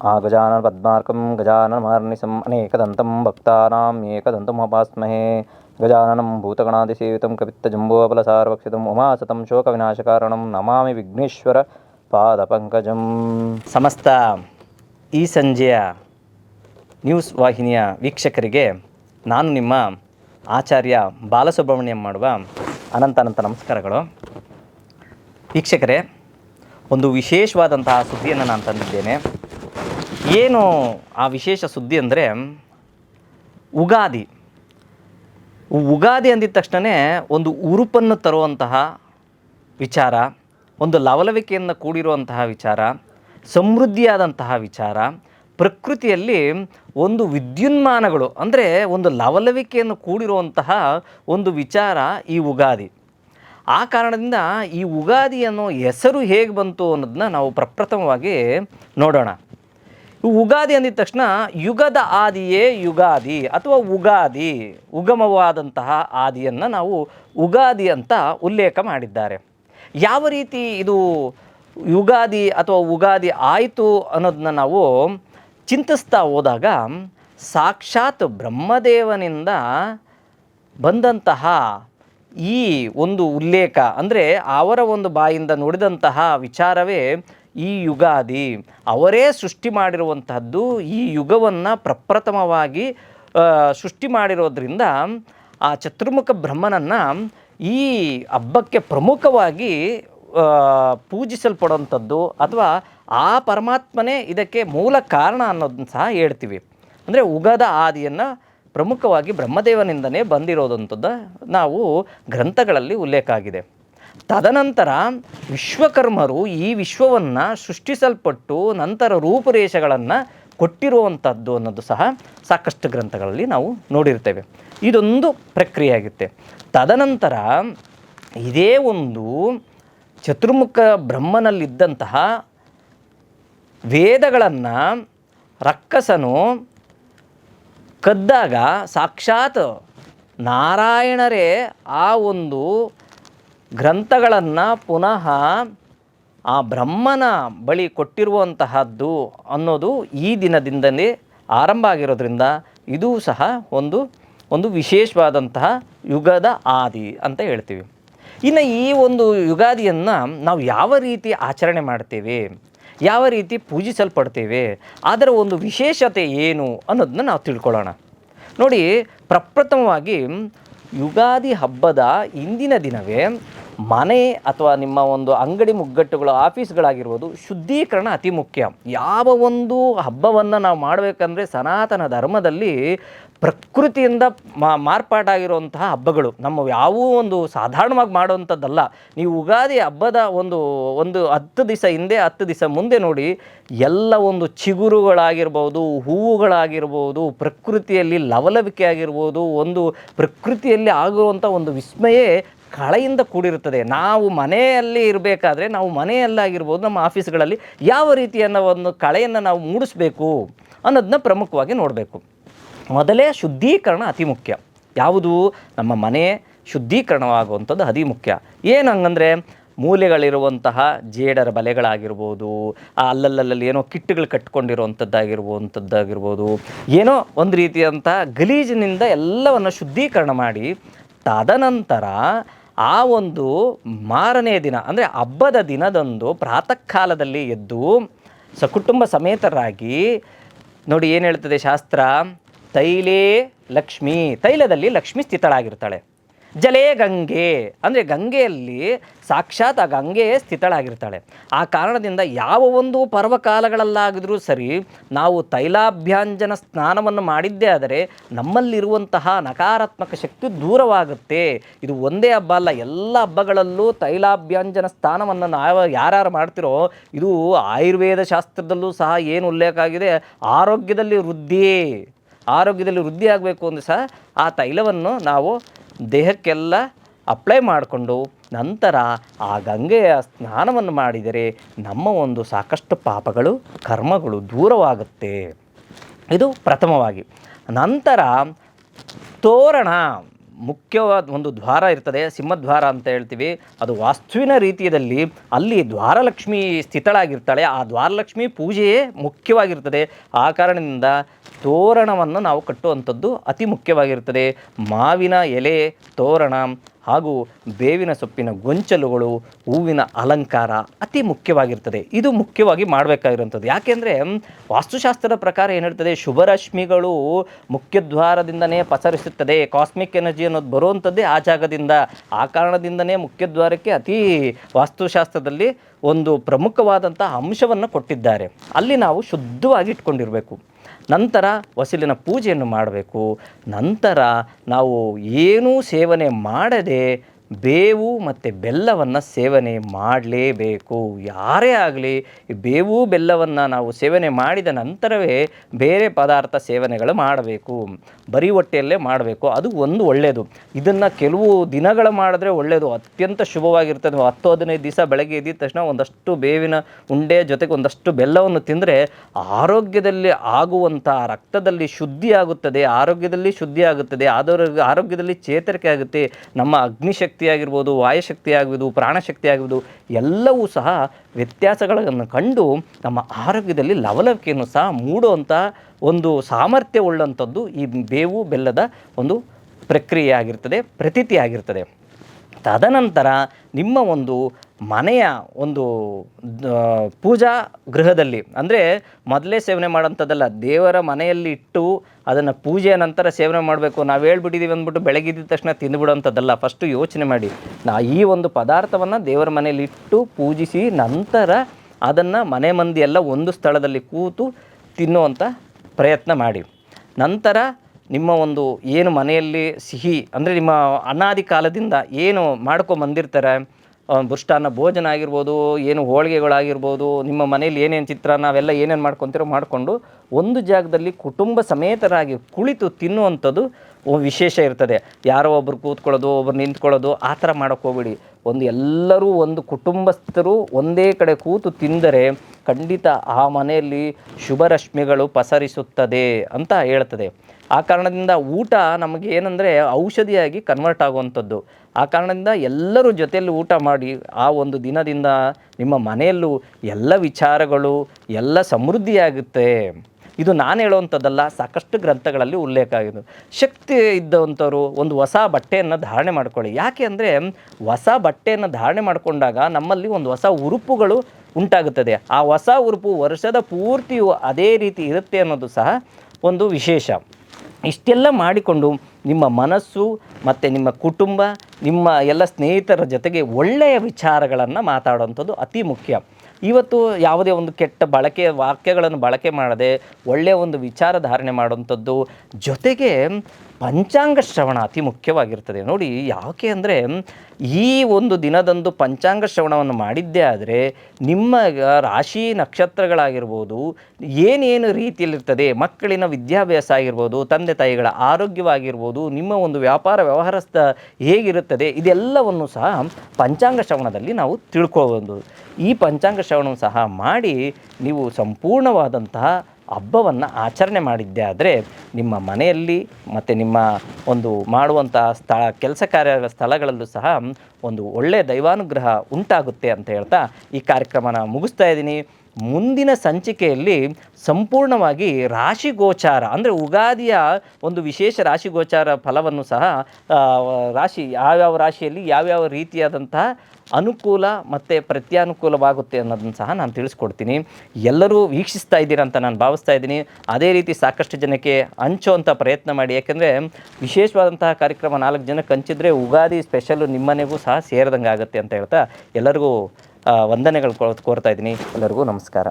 ಆಗಜಾನನ ಪದ್ಮಾರ್ಕಂ ಗಜಾನನಮಹರ್ನಿಶಂ ಅನೇಕದಂತಂ ಭಕ್ತಾನಾಂ ಏಕದಂತಮುಪಾಸ್ಮಹೇ ಗಜಾನನಂ ಭೂತಗಣಾದಿಸೇವಿತಂ ಸಾರ್ವಕ್ಷಿತಂ ಉಮಾಸತಂ ಶೋಕವಿನಾಶಕಾರಣಂ ನಮಾಮಿ ವಿಘ್ನೇಶ್ವರ ಪಾದಪಂಕಜಂ ಸಮಸ್ತ ಈ ಸಂಜೆಯ ನ್ಯೂಸ್ ವಾಹಿನಿಯ ವೀಕ್ಷಕರಿಗೆ ನಾನು ನಿಮ್ಮ ಆಚಾರ್ಯ ಬಾಲಸುಬ್ರಹ್ಮಣ್ಯಂ ಮಾಡುವ ಅನಂತ ಅನಂತ ನಮಸ್ಕಾರಗಳು. ವೀಕ್ಷಕರೇ, ಒಂದು ವಿಶೇಷವಾದಂತಹ ಸುದ್ದಿಯನ್ನು ನಾನು ತಂದಿದ್ದೇನೆ. ಏನು ಆ ವಿಶೇಷ ಸುದ್ದಿ ಅಂದರೆ ಉಗಾದಿ. ಉಗಾದಿ ಅಂದಿದ ತಕ್ಷಣವೇ ಒಂದು ಉರುಪನ್ನು ತರುವಂತಹ ವಿಚಾರ, ಒಂದು ಲವಲವಿಕೆಯನ್ನು ಕೂಡಿರುವಂತಹ ವಿಚಾರ, ಸಮೃದ್ಧಿಯಾದಂತಹ ವಿಚಾರ, ಪ್ರಕೃತಿಯಲ್ಲಿ ಒಂದು ವಿದ್ಯುನ್ಮಾನಗಳು, ಅಂದರೆ ಒಂದು ಲವಲವಿಕೆಯನ್ನು ಕೂಡಿರುವಂತಹ ಒಂದು ವಿಚಾರ ಈ ಉಗಾದಿ. ಆ ಕಾರಣದಿಂದ ಈ ಉಗಾದಿ ಅನ್ನೋ ಹೆಸರು ಹೇಗೆ ಬಂತು ಅನ್ನೋದನ್ನ ನಾವು ಪ್ರಪ್ರಥಮವಾಗಿ ನೋಡೋಣ. ಉಗಾದಿ ಅಂದಿದ ತಕ್ಷಣ ಯುಗದ ಆದಿಯೇ ಯುಗಾದಿ ಅಥವಾ ಉಗಾದಿ, ಉಗಮವಾದಂತಹ ಆದಿಯನ್ನು ನಾವು ಉಗಾದಿ ಅಂತ ಉಲ್ಲೇಖ ಮಾಡಿದ್ದಾರೆ. ಯಾವ ರೀತಿ ಇದು ಯುಗಾದಿ ಅಥವಾ ಉಗಾದಿ ಆಯಿತು ಅನ್ನೋದನ್ನ ನಾವು ಚಿಂತಿಸ್ತಾ ಹೋದಾಗ ಸಾಕ್ಷಾತ್ ಬ್ರಹ್ಮದೇವನಿಂದ ಬಂದಂತಹ ಈ ಒಂದು ಉಲ್ಲೇಖ ಅಂದರೆ ಅವರ ಒಂದು ಬಾಯಿಂದ ನುಡಿದಂತಹ ವಿಚಾರವೇ ಈ ಯುಗಾದಿ ಅವರೇ ಸೃಷ್ಟಿ ಮಾಡಿರುವಂತಹದ್ದು ಈ ಯುಗವನ್ನು ಪ್ರಪ್ರಥಮವಾಗಿ ಸೃಷ್ಟಿ ಮಾಡಿರೋದ್ರಿಂದ ಆ ಚತುರ್ಮುಖ ಬ್ರಹ್ಮನನ್ನು ಈ ಹಬ್ಬಕ್ಕೆ ಪ್ರಮುಖವಾಗಿ ಪೂಜಿಸಲ್ಪಡುವಂಥದ್ದು ಅಥವಾ ಆ ಪರಮಾತ್ಮನೇ ಇದಕ್ಕೆ ಮೂಲ ಕಾರಣ ಅನ್ನೋದನ್ನ ಸಹ ಹೇಳ್ತೀವಿ. ಅಂದರೆ ಉಗದ ಆದಿಯನ್ನು ಪ್ರಮುಖವಾಗಿ ಬ್ರಹ್ಮದೇವನಿಂದನೇ ಬಂದಿರೋದಂಥದ್ದು ನಾವು ಗ್ರಂಥಗಳಲ್ಲಿ ಉಲ್ಲೇಖ ಆಗಿದೆ. ತದನಂತರ ವಿಶ್ವಕರ್ಮರು ಈ ವಿಶ್ವವನ್ನು ಸೃಷ್ಟಿಸಲ್ಪಟ್ಟು ನಂತರ ರೂಪುರೇಷೆಗಳನ್ನು ಕೊಟ್ಟಿರುವಂಥದ್ದು ಅನ್ನೋದು ಸಹ ಸಾಕಷ್ಟು ಗ್ರಂಥಗಳಲ್ಲಿ ನಾವು ನೋಡಿರ್ತೇವೆ. ಇದೊಂದು ಪ್ರಕ್ರಿಯೆ ಆಗುತ್ತೆ ತದನಂತರ ಇದೇ ಒಂದು ಚತುರ್ಮುಖ ಬ್ರಹ್ಮನಲ್ಲಿದ್ದಂತಹ ವೇದಗಳನ್ನು ರಕ್ಕಸನು ಕದ್ದಾಗ ಸಾಕ್ಷಾತ್ ನಾರಾಯಣರೇ ಆ ಒಂದು ಗ್ರಂಥಗಳನ್ನು ಪುನಃ ಆ ಬ್ರಹ್ಮನ ಬಳಿ ಕೊಟ್ಟಿರುವಂತಹದ್ದು ಅನ್ನೋದು ಈ ದಿನದಿಂದಲೇ ಆರಂಭ ಆಗಿರೋದ್ರಿಂದ ಇದು ಸಹ ಒಂದು ಒಂದು ವಿಶೇಷವಾದಂತಹ ಯುಗದ ಆದಿ ಅಂತ ಹೇಳ್ತೀವಿ. ಇನ್ನು ಈ ಒಂದು ಯುಗಾದಿಯನ್ನು ನಾವು ಯಾವ ರೀತಿ ಆಚರಣೆ ಮಾಡ್ತೇವೆ, ಯಾವ ರೀತಿ ಪೂಜಿಸಲ್ಪಡ್ತೇವೆ, ಅದರ ಒಂದು ವಿಶೇಷತೆ ಏನು ಅನ್ನೋದನ್ನ ನಾವು ತಿಳ್ಕೊಳ್ಳೋಣ. ನೋಡಿ, ಪ್ರಪ್ರಥಮವಾಗಿ ಯುಗಾದಿ ಹಬ್ಬದ ಇಂದಿನ ದಿನವೇ ಮನೆ ಅಥವಾ ನಿಮ್ಮ ಒಂದು ಅಂಗಡಿ ಮುಗ್ಗಟ್ಟುಗಳು ಆಫೀಸ್ಗಳಾಗಿರ್ಬೋದು ಶುದ್ಧೀಕರಣ ಅತಿ ಮುಖ್ಯ. ಯಾವ ಒಂದು ಹಬ್ಬವನ್ನು ನಾವು ಮಾಡಬೇಕಂದ್ರೆ ಸನಾತನ ಧರ್ಮದಲ್ಲಿ ಪ್ರಕೃತಿಯಿಂದ ಮಾರ್ಪಾಟಾಗಿರುವಂತಹ ಹಬ್ಬಗಳು. ನಮ್ಮ ಯಾವೂ ಒಂದು ಸಾಧಾರಣವಾಗಿ ಮಾಡುವಂಥದ್ದಲ್ಲ. ನೀವು ಉಗಾದಿ ಹಬ್ಬದ ಒಂದು ಒಂದು ಹತ್ತು ದಿವಸ ಹಿಂದೆ, ಹತ್ತು ದಿವಸ ಮುಂದೆ ನೋಡಿ, ಎಲ್ಲ ಒಂದು ಚಿಗುರುಗಳಾಗಿರ್ಬೋದು, ಹೂವುಗಳಾಗಿರ್ಬೋದು, ಪ್ರಕೃತಿಯಲ್ಲಿ ಲವಲವಿಕೆ ಆಗಿರ್ಬೋದು, ಒಂದು ಪ್ರಕೃತಿಯಲ್ಲಿ ಆಗುವಂಥ ಒಂದು ವಿಸ್ಮಯೇ ಕಳೆಯಿಂದ ಕೂಡಿರುತ್ತದೆ. ನಾವು ಮನೆಯಲ್ಲಿ ಇರಬೇಕಾದ್ರೆ ನಾವು ಮನೆಯಲ್ಲಾಗಿರ್ಬೋದು, ನಮ್ಮ ಆಫೀಸ್ಗಳಲ್ಲಿ ಯಾವ ರೀತಿಯನ್ನು ಒಂದು ಕಳೆಯನ್ನು ನಾವು ಮೂಡಿಸ್ಬೇಕು ಅನ್ನೋದನ್ನ ಪ್ರಮುಖವಾಗಿ ನೋಡಬೇಕು. ಮೊದಲೇ ಶುದ್ಧೀಕರಣ ಅತಿ ಮುಖ್ಯ. ಯಾವುದು? ನಮ್ಮ ಮನೆ ಶುದ್ಧೀಕರಣವಾಗುವಂಥದ್ದು ಅತಿ ಮುಖ್ಯ. ಏನು ಹಂಗಂದರೆ, ಮೂಲೆಗಳಿರುವಂತಹ ಜೇಡರ ಬಲೆಗಳಾಗಿರ್ಬೋದು ಅಲ್ಲಲ್ಲಲ್ಲಿ ಏನೋ ಕಿಟ್ಟುಗಳು ಕಟ್ಕೊಂಡಿರುವಂಥದ್ದಾಗಿರುವಂಥದ್ದಾಗಿರ್ಬೋದು ಏನೋ ಒಂದು ರೀತಿಯಂತಹ ಗಲೀಜಿನಿಂದ ಎಲ್ಲವನ್ನು ಶುದ್ಧೀಕರಣ ಮಾಡಿ, ತದನಂತರ ಆ ಒಂದು ಮಾರನೇ ದಿನ, ಅಂದರೆ ಹಬ್ಬದ ದಿನದಂದು ಪ್ರಾತಃ ಕಾಲದಲ್ಲಿ ಎದ್ದು ಸಕುಟುಂಬ ಸಮೇತರಾಗಿ ನೋಡಿ ಏನು ಹೇಳ್ತದೆ ಶಾಸ್ತ್ರ? ತೈಲೇ ಲಕ್ಷ್ಮಿ, ತೈಲದಲ್ಲಿ ಲಕ್ಷ್ಮಿ ಸ್ಥಿತಳಾಗಿರ್ತಾಳೆ. ಜಲೇ ಗಂಗೆ. ಅಂದರೆ ಗಂಗೆಯಲ್ಲಿ ಸಾಕ್ಷಾತ್ ಆ ಗಂಗೆಯೇ ಸ್ಥಿತಳಾಗಿರ್ತಾಳೆ. ಆ ಕಾರಣದಿಂದ ಯಾವ ಒಂದು ಪರ್ವಕಾಲಗಳಲ್ಲಾಗಿದ್ರೂ ಸರಿ, ನಾವು ತೈಲಾಭ್ಯಾಂಜನ ಸ್ನಾನವನ್ನು ಮಾಡಿದ್ದೇ ಆದರೆ ನಮ್ಮಲ್ಲಿರುವಂತಹ ನಕಾರಾತ್ಮಕ ಶಕ್ತಿ ದೂರವಾಗುತ್ತೆ. ಇದು ಒಂದೇ ಹಬ್ಬ ಅಲ್ಲ, ಎಲ್ಲ ಹಬ್ಬಗಳಲ್ಲೂ ತೈಲಾಭ್ಯಾಂಜನ ಸ್ನಾನವನ್ನು ನಾವು ಯಾರ್ಯಾರು ಮಾಡ್ತಿರೋ, ಇದು ಆಯುರ್ವೇದ ಶಾಸ್ತ್ರದಲ್ಲೂ ಸಹ ಏನು ಉಲ್ಲೇಖ ಆಗಿದೆ, ಆರೋಗ್ಯದಲ್ಲಿ ವೃದ್ಧಿ ಆರೋಗ್ಯದಲ್ಲಿ ವೃದ್ಧಿ ಆಗಬೇಕು ಅಂದರೆ ಸಹ ಆ ತೈಲವನ್ನು ನಾವು ದೇಹಕ್ಕೆಲ್ಲ ಅಪ್ಲೈ ಮಾಡಿಕೊಂಡು ನಂತರ ಆ ಗಂಗೆಯ ಸ್ನಾನವನ್ನು ಮಾಡಿದರೆ ನಮ್ಮ ಒಂದು ಸಾಕಷ್ಟು ಪಾಪಗಳು, ಕರ್ಮಗಳು ದೂರವಾಗುತ್ತೆ. ಇದು ಪ್ರಥಮವಾಗಿ. ನಂತರ ತೋರಣ. ಮುಖ್ಯವಾದ ಒಂದು ದ್ವಾರ ಇರ್ತದೆ ಸಿಂಹದ್ವಾರ ಅಂತ ಹೇಳ್ತೀವಿ. ಅದು ವಾಸ್ತುವಿನ ರೀತಿಯಲ್ಲಿ ಅಲ್ಲಿ ದ್ವಾರಲಕ್ಷ್ಮಿ ಸ್ಥಿತಳಾಗಿರ್ತಾಳೆ. ಆ ದ್ವಾರಲಕ್ಷ್ಮಿ ಪೂಜೆಯೇ ಮುಖ್ಯವಾಗಿರ್ತದೆ. ಆ ಕಾರಣದಿಂದ ತೋರಣವನ್ನು ನಾವು ಕಟ್ಟುವಂಥದ್ದು ಅತಿ ಮುಖ್ಯವಾಗಿರ್ತದೆ. ಮಾವಿನ ಎಲೆ, ತೋರಣ ಹಾಗೂ ಬೇವಿನ ಸೊಪ್ಪಿನ ಗೊಂಚಲುಗಳು, ಹೂವಿನ ಅಲಂಕಾರ ಅತಿ ಮುಖ್ಯವಾಗಿರ್ತದೆ. ಇದು ಮುಖ್ಯವಾಗಿ ಮಾಡಬೇಕಾಗಿರುವಂಥದ್ದು. ಯಾಕೆಂದರೆ ವಾಸ್ತುಶಾಸ್ತ್ರದ ಪ್ರಕಾರ ಏನಿರ್ತದೆ? ಶುಭರಶ್ಮಿಗಳು ಮುಖ್ಯದ್ವಾರದಿಂದನೇ ಪಸರಿಸುತ್ತದೆ. ಕಾಸ್ಮಿಕ್ ಎನರ್ಜಿ ಅನ್ನೋದು ಬರುವಂಥದ್ದೇ ಆ ಜಾಗದಿಂದ. ಆ ಕಾರಣದಿಂದನೇ ಮುಖ್ಯದ್ವಾರಕ್ಕೆ ಅತಿ ವಾಸ್ತುಶಾಸ್ತ್ರದಲ್ಲಿ ಒಂದು ಪ್ರಮುಖವಾದಂಥ ಅಂಶವನ್ನು ಕೊಟ್ಟಿದ್ದಾರೆ. ಅಲ್ಲಿ ನಾವು ಶುದ್ಧವಾಗಿ ಇಟ್ಕೊಂಡಿರಬೇಕು. ನಂತರ ವಸೂಲಿನ ಪೂಜೆಯನ್ನು ಮಾಡಬೇಕು. ನಂತರ ನಾವು ಏನೂ ಸೇವನೆ ಮಾಡದೆ ಬೇವು ಮತ್ತು ಬೆಲ್ಲವನ್ನು ಸೇವನೆ ಮಾಡಲೇಬೇಕು. ಯಾರೇ ಆಗಲಿ ಬೇವು, ಬೆಲ್ಲವನ್ನು ನಾವು ಸೇವನೆ ಮಾಡಿದ ನಂತರವೇ ಬೇರೆ ಪದಾರ್ಥ ಸೇವನೆಗಳು ಮಾಡಬೇಕು. ಬರೀ ಹೊಟ್ಟೆಯಲ್ಲೇ ಮಾಡಬೇಕು. ಅದು ಒಂದು ಒಳ್ಳೆಯದು ಇದನ್ನು ಕೆಲವು ದಿನಗಳು ಮಾಡಿದ್ರೆ ಒಳ್ಳೆಯದು ಅತ್ಯಂತ ಶುಭವಾಗಿರ್ತದೆ. ಹತ್ತು, ಹದಿನೈದು ದಿವಸ ಬೆಳಗ್ಗೆ ಎದ್ದಿದ ತಕ್ಷಣ ಒಂದಷ್ಟು ಬೇವಿನ ಉಂಡೆ ಜೊತೆಗೆ ಒಂದಷ್ಟು ಬೆಲ್ಲವನ್ನು ತಿಂದರೆ ಆರೋಗ್ಯದಲ್ಲಿ ಆಗುವಂಥ ರಕ್ತದಲ್ಲಿ ಶುದ್ಧಿ ಆಗುತ್ತದೆ ಆರೋಗ್ಯದಲ್ಲಿ ಶುದ್ಧಿ ಆಗುತ್ತದೆ ಆರೋಗ್ಯದಲ್ಲಿ ಚೇತರಿಕೆ ಆಗುತ್ತೆ. ನಮ್ಮ ಅಗ್ನಿಶಕ್ತಿ ಆಗಿರ್ಬೋದು ವಾಯುಶಕ್ತಿ ಆಗ್ಬೋದು ಪ್ರಾಣಶಕ್ತಿ ಆಗ್ಬೋದು ಎಲ್ಲವೂ ಸಹ ವ್ಯತ್ಯಾಸಗಳನ್ನು ಕಂಡು ನಮ್ಮ ಆರೋಗ್ಯದಲ್ಲಿ ಲವಲವಿಕೆಯನ್ನು ಸಹ ಮೂಡುವಂಥ ಒಂದು ಸಾಮರ್ಥ್ಯ ಉಳ್ಳಂಥದ್ದು ಈ ಬೇವು ಬೆಲ್ಲದ ಒಂದು ಪ್ರಕ್ರಿಯೆ ಆಗಿರ್ತದೆ ಪ್ರತೀತಿ ಆಗಿರ್ತದೆ ತದನಂತರ ನಿಮ್ಮ ಒಂದು ಮನೆಯ ಒಂದು ಪೂಜಾ ಗೃಹದಲ್ಲಿ, ಅಂದರೆ ಮೊದಲೇ ಸೇವನೆ ಮಾಡೋಂಥದ್ದಲ್ಲ ದೇವರ ಮನೆಯಲ್ಲಿ ಇಟ್ಟು ಅದನ್ನು ಪೂಜೆಯ ನಂತರ ಸೇವನೆ ಮಾಡಬೇಕು. ನಾವು ಹೇಳ್ಬಿಟ್ಟಿದ್ದೀವಿ ಅಂದ್ಬಿಟ್ಟು ಬೆಳಗಿದ್ದ ತಕ್ಷಣ ತಿಂದುಬಿಡೋಂಥದ್ದಲ್ಲ ಫಸ್ಟು ಯೋಚನೆ ಮಾಡಿ. ನಾ ಈ ಒಂದು ಪದಾರ್ಥವನ್ನು ದೇವರ ಮನೆಯಲ್ಲಿ ಇಟ್ಟು ಪೂಜಿಸಿ ನಂತರ ಅದನ್ನು ಮನೆ ಮಂದಿ ಎಲ್ಲ ಒಂದು ಸ್ಥಳದಲ್ಲಿ ಕೂತು ತಿನ್ನುವಂಥ ಪ್ರಯತ್ನ ಮಾಡಿ. ನಂತರ ನಿಮ್ಮ ಒಂದು ಏನು ಮನೆಯಲ್ಲಿ ಸಿಹಿ, ಅಂದರೆ ನಿಮ್ಮ ಅನಾದಿ ಕಾಲದಿಂದ ಏನು ಮಾಡ್ಕೊಂಬಂದಿರ್ತಾರೆ ಆ, ಮೃಷ್ಟಾನ್ನ ಭೋಜನ ಆಗಿರ್ಬೋದು ಏನು ಹೋಳಿಗೆಗಳಾಗಿರ್ಬೋದು ನಿಮ್ಮ ಮನೇಲಿ ಏನೇನು ಚಿತ್ರಾನ್ನ ಅವೆಲ್ಲ ಏನೇನು ಮಾಡ್ಕೊತೀರೋ ಮಾಡಿಕೊಂಡು ಒಂದು ಜಾಗದಲ್ಲಿ ಕುಟುಂಬ ಸಮೇತರಾಗಿ ಕುಳಿತು ತಿನ್ನುವಂಥದ್ದು ವಿಶೇಷ ಇರ್ತದೆ. ಯಾರೋ ಒಬ್ರು ಕೂತ್ಕೊಳ್ಳೋದು ಒಬ್ರು ನಿಂತ್ಕೊಳ್ಳೋದು ಆ ಥರ ಮಾಡೋಕ್ಕೆ ಹೋಗ್ಬಿಡಿ. ಒಂದು ಎಲ್ಲರೂ ಒಂದು ಕುಟುಂಬಸ್ಥರು ಒಂದೇ ಕಡೆ ಕೂತು ತಿಂದರೆ ಖಂಡಿತ ಆ ಮನೆಯಲ್ಲಿ ಶುಭರಶ್ಮಿಗಳು ಪಸರಿಸುತ್ತದೆ ಅಂತ ಹೇಳ್ತದೆ. ಆ ಕಾರಣದಿಂದ ಊಟ ನಮಗೆ ಏನಂದರೆ ಔಷಧಿಯಾಗಿ ಕನ್ವರ್ಟ್ ಆಗುವಂಥದ್ದು. ಆ ಕಾರಣದಿಂದ ಎಲ್ಲರೂ ಜೊತೆಯಲ್ಲಿ ಊಟ ಮಾಡಿ ಆ ಒಂದು ದಿನದಿಂದ ನಿಮ್ಮ ಮನೆಯಲ್ಲೂ ಎಲ್ಲ ವಿಚಾರಗಳು, ಎಲ್ಲ ಸಮೃದ್ಧಿಯಾಗುತ್ತೆ. ಇದು ನಾನು ಹೇಳುವಂಥದ್ದಲ್ಲ, ಸಾಕಷ್ಟು ಗ್ರಂಥಗಳಲ್ಲಿ ಉಲ್ಲೇಖ ಆಗಿದೆ ಶಕ್ತಿ ಇದ್ದಂಥವ್ರು ಒಂದು ಹೊಸ ಬಟ್ಟೆಯನ್ನು ಧಾರಣೆ ಮಾಡ್ಕೊಳ್ಳಿ. ಯಾಕೆ ಅಂದರೆ ಹೊಸ ಬಟ್ಟೆಯನ್ನು ಧಾರಣೆ ಮಾಡಿಕೊಂಡಾಗ ನಮ್ಮಲ್ಲಿ ಒಂದು ಹೊಸ ಉರುಪುಗಳು ಉಂಟಾಗುತ್ತದೆ. ಆ ಹೊಸ ಉರುಪು ವರ್ಷದ ಪೂರ್ತಿಯು ಅದೇ ರೀತಿ ಇರುತ್ತೆ ಅನ್ನೋದು ಸಹ ಒಂದು ವಿಶೇಷ. ಇಷ್ಟೆಲ್ಲ ಮಾಡಿಕೊಂಡು ನಿಮ್ಮ ಮನಸ್ಸು ಮತ್ತು ನಿಮ್ಮ ಕುಟುಂಬ, ನಿಮ್ಮ ಎಲ್ಲ ಸ್ನೇಹಿತರ ಜೊತೆಗೆ ಒಳ್ಳೆಯ ವಿಚಾರಗಳನ್ನು ಮಾತಾಡುವಂಥದ್ದು ಅತಿ ಮುಖ್ಯ. ಇವತ್ತು ಯಾವುದೇ ಒಂದು ಕೆಟ್ಟ ಬಳಕೆ, ವಾಕ್ಯಗಳನ್ನು ಬಳಕೆ ಮಾಡದೆ ಒಳ್ಳೆಯ ಒಂದು ವಿಚಾರ ಧಾರಣೆ ಮಾಡುವಂಥದ್ದು ಜೊತೆಗೆ ಪಂಚಾಂಗ ಶ್ರವಣ ಅತಿ ಮುಖ್ಯವಾಗಿರ್ತದೆ. ನೋಡಿ ಯಾಕೆ ಅಂದರೆ ಈ ಒಂದು ದಿನದಂದು ಪಂಚಾಂಗ ಶ್ರವಣವನ್ನು ಮಾಡಿದ್ದೇ ಆದರೆ ನಿಮ್ಮ ರಾಶಿ ನಕ್ಷತ್ರಗಳಾಗಿರ್ಬೋದು, ಏನೇನು ರೀತಿಯಲ್ಲಿರ್ತದೆ, ಮಕ್ಕಳಿನ ವಿದ್ಯಾಭ್ಯಾಸ ಆಗಿರ್ಬೋದು, ತಂದೆ ತಾಯಿಗಳ ಆರೋಗ್ಯವಾಗಿರ್ಬೋದು, ನಿಮ್ಮ ಒಂದು ವ್ಯಾಪಾರ ವ್ಯವಹಾರಸ್ಥ ಹೇಗಿರುತ್ತದೆ, ಇದೆಲ್ಲವನ್ನು ಸಹ ಪಂಚಾಂಗ ಶ್ರವಣದಲ್ಲಿ ನಾವು ತಿಳ್ಕೊಬೋದು ಈ ಪಂಚಾಂಗ ಶ್ರವಣವನ್ನು ಸಹ ಮಾಡಿ ನೀವು ಸಂಪೂರ್ಣವಾದಂತಹ ಹಬ್ಬವನ್ನು ಆಚರಣೆ ಮಾಡಿದ್ದೆ ಆದರೆ ನಿಮ್ಮ ಮನೆಯಲ್ಲಿ ಮತ್ತು ನಿಮ್ಮ ಒಂದು ಮಾಡುವಂಥ ಸ್ಥಳ, ಕೆಲಸ ಕಾರ್ಯ ಸ್ಥಳಗಳಲ್ಲೂ ಸಹ ಒಂದು ಒಳ್ಳೆಯ ದೈವಾನುಗ್ರಹ ಉಂಟಾಗುತ್ತೆ ಅಂತ ಹೇಳ್ತಾ ಈ ಕಾರ್ಯಕ್ರಮನ ಮುಗಿಸ್ತಾ ಇದ್ದೀನಿ. ಮುಂದಿನ ಸಂಚಿಕೆಯಲ್ಲಿ ಸಂಪೂರ್ಣವಾಗಿ ರಾಶಿ ಗೋಚಾರ, ಅಂದರೆ ಉಗಾದಿಯ ಒಂದು ವಿಶೇಷ ರಾಶಿ ಗೋಚಾರ ಫಲವನ್ನು ಸಹ ರಾಶಿ ಯಾವ್ಯಾವ ರಾಶಿಯಲ್ಲಿ ಯಾವ್ಯಾವ ರೀತಿಯಾದಂತಹ ಅನುಕೂಲ ಮತ್ತು ಪ್ರತ್ಯಾನುಕೂಲವಾಗುತ್ತೆ ಅನ್ನೋದನ್ನು ಸಹ ನಾನು ತಿಳಿಸ್ಕೊಡ್ತೀನಿ. ಎಲ್ಲರೂ ವೀಕ್ಷಿಸ್ತಾ ಇದ್ದೀರಾ ಅಂತ ನಾನು ಭಾವಿಸ್ತಾ ಇದ್ದೀನಿ. ಅದೇ ರೀತಿ ಸಾಕಷ್ಟು ಜನಕ್ಕೆ ಹಂಚುವಂಥ ಪ್ರಯತ್ನ ಮಾಡಿ. ಯಾಕೆಂದರೆ ವಿಶೇಷವಾದಂತಹ ಕಾರ್ಯಕ್ರಮ ನಾಲ್ಕು ಜನಕ್ಕೆ ಹಂಚಿದ್ರೆ ಉಗಾದಿ ಸ್ಪೆಷಲ್ಲು ನಿಮ್ಮನೆಗೂ ಸಹ ಸೇರಿದಂಗೆ ಆಗುತ್ತೆ ಅಂತ ಹೇಳ್ತಾ ಎಲ್ಲರಿಗೂ ವಂದನೆಗಳು ಕೋರ್ತಾ ಇದ್ದೀನಿ. ಎಲ್ಲರಿಗೂ ನಮಸ್ಕಾರ.